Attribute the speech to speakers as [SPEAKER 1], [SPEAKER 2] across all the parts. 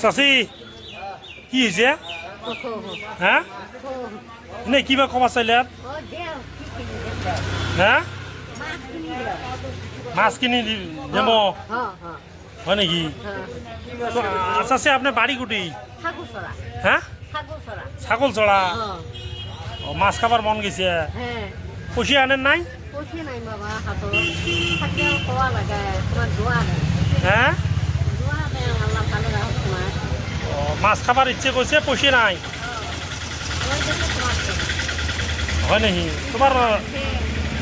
[SPEAKER 1] চাচি কি হৈছে হা নে কিবা কমা
[SPEAKER 2] Oh, que
[SPEAKER 1] হা মাছ কিনি
[SPEAKER 2] ha,
[SPEAKER 1] হয় নেকি চাচি
[SPEAKER 2] sora,
[SPEAKER 1] হ্যাঁ
[SPEAKER 2] sagu sora.
[SPEAKER 1] ছাগল ও, মাছ খাবার মন গেছে।
[SPEAKER 2] হ্যাঁ।
[SPEAKER 1] পুষি আনেন নাই? হ্যাঁ
[SPEAKER 2] দোৱা নাই।
[SPEAKER 1] ও, মাছ খাবার ইচ্ছে করছে পুষি নাই। হয় নাকি? তোমার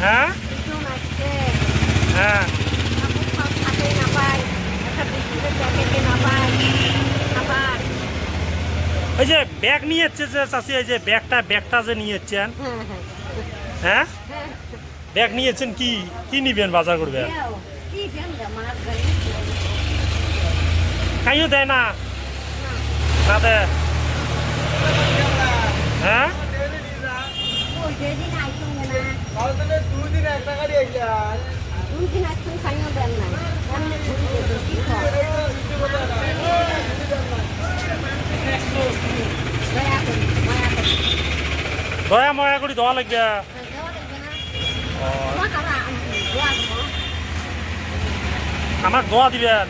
[SPEAKER 1] হ্যাঁ হ্যাঁ ওই যে ব্যাগ নিয়ে যাচ্ছে যে চাষি ওই যে ব্যাগটা ব্যাগটা যে নিয়ে যাচ্ছেন
[SPEAKER 2] হ্যাঁ?
[SPEAKER 1] ব্যাগ নিয়েছেন কি? কি নিবেন, বাজার করবেন? কাইও দেয় না। না দেয় হ্যাঁ
[SPEAKER 2] ওই যেদিন আইসুন না দুই দিন আইসুন খাইও দেন না এমনি ঘুরি যেত কি কর দয়া করি মায়া করি
[SPEAKER 1] দয়া ময়া করে দেওয়া লাগবে। আমাক দোয়া দিবেন।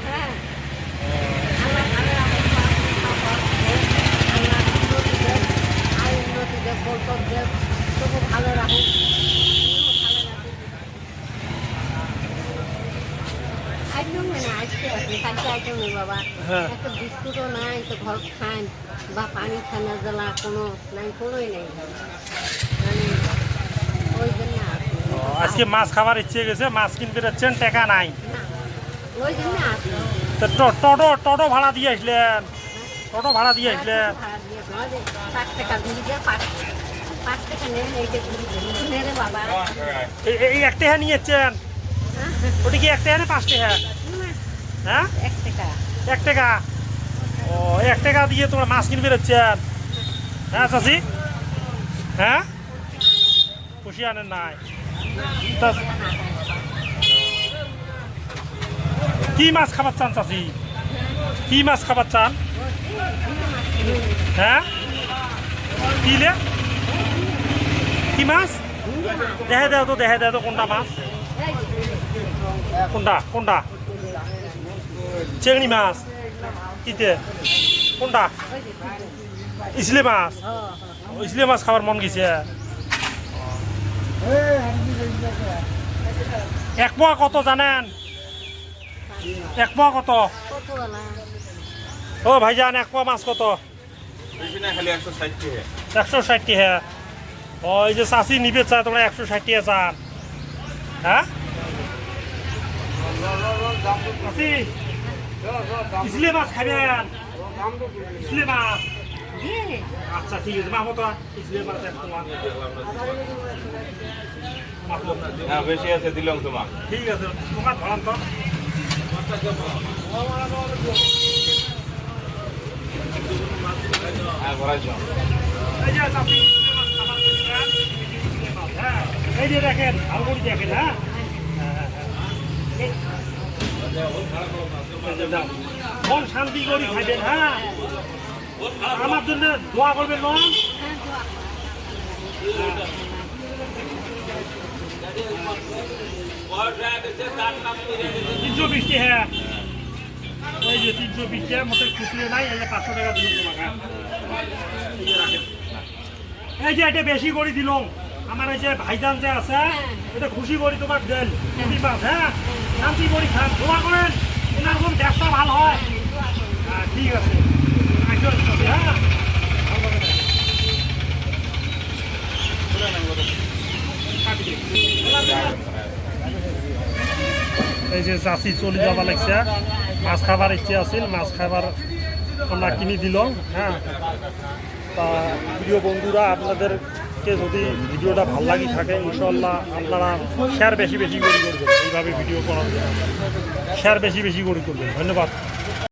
[SPEAKER 2] আইটেম না আজকে আছে কালকে আইটেম নেই বাবা
[SPEAKER 1] হ্যাঁ।
[SPEAKER 2] একটা বিস্কুটও নাই তো ঘর খান বা পানি খানা জ্বালা কোনো নাই কোনোই নেই মানে ওই জন্য আসি
[SPEAKER 1] ও, আজকে মাছ খাবার ইচ্ছে গেছে মাছ কিনতে যাচ্ছেন টাকা নাই
[SPEAKER 2] না ওই জন্য আসি
[SPEAKER 1] তো টো- টোটো টোটো ভাড়া দিয়ে আসলেন টোটো ভাড়া দিয়ে আসলেন
[SPEAKER 2] ভাড়া দিয়ে দাও যে পাঁচ টাকা ঘুরি দিয়ে পাঁচ পাঁচ টাকা নেন এই যে ঘুরি নে রে বাবা
[SPEAKER 1] এই- এই এক টাকা নিয়ে যাচ্ছেন
[SPEAKER 2] হ্যাঁ?
[SPEAKER 1] ওটা কি এক টাকা না পাঁচ টাকা
[SPEAKER 2] না,
[SPEAKER 1] হ্যাঁ?
[SPEAKER 2] এক টাকা।
[SPEAKER 1] ও এক টাকা দিয়ে তোমরা মাছ কিনবে যাচ্ছেন হ্যাঁ চাষি হ্যাঁ? খুশি আনেন নাই। কি মাছ খাবার চান চাষি কি মাছ খাবার চান? হ্যাঁ? কি লে? কি মাছ? দেখে দেও তো দেখে দেও তো কোনটা মাছ? কোনটা? কোনটা? চেংড়ি মাছ। কিতে কোনটা? ইসলে মাছ। ইসলে মাছ খাবার মন গেছে। এক পোয়া কত জানেন? এক পোয়া কত? ও ভাইজান, এক পোয়া মাছ কত?
[SPEAKER 3] একশো
[SPEAKER 1] ষাটটি হ্যাঁ ও, এই যে চাষি নিবে চা তোমরা একশো ষাটটি চান। হ্যাঁ? ইসলে মাছ খাবেন ইসলে মাছ
[SPEAKER 2] দিয়ে,
[SPEAKER 1] আচ্ছা ঠিক আছে মাহমত ইসলে মাছ এক পোয়া মাহমুদ।
[SPEAKER 3] হ্যাঁ বেশি আছে দিলাম তোমার।
[SPEAKER 1] ঠিক আছে তোমার ধরান তো।
[SPEAKER 3] হ্যাঁ
[SPEAKER 1] এই যে হ্যাঁ এই যে দেখেন ভালো দেখেন হ্যাঁ হ্যাঁ, হ্যাঁ, মন শান্তি করি খাইবেন হ্যাঁ? আমার জন্য দোয়া করবেন, মন। তিনশো বিশটি হ্যাঁ। এই যে তিনশো বিশটি মতো খুচরো নাই, এই যে পাঁচশো টাকা দিল তোমাকে। এই যে এটা বেশি করে দিলাম। আমার এই যে ভাইজান যে আছে, এটা খুশি করি তোমার দেন। হ্যাঁ? শান্তি করি খান, দোয়া করেন। ঠিক আছে। এই যে চাষি চলে যাবা লাগছে। মাছ খাবার ইচ্ছে আছিল, মাছ খাবার আমরা কিনে দিল হ্যাঁ তা প্রিয় বন্ধুরা আপনাদেরকে যদি ভিডিওটা ভালো লাগি থাকে ইনশাল্লাহ আপনারা শেয়ার বেশি বেশি করে করবেন। এইভাবে ভিডিও করার জন্য। শেয়ার বেশি বেশি করে করবেন। ধন্যবাদ।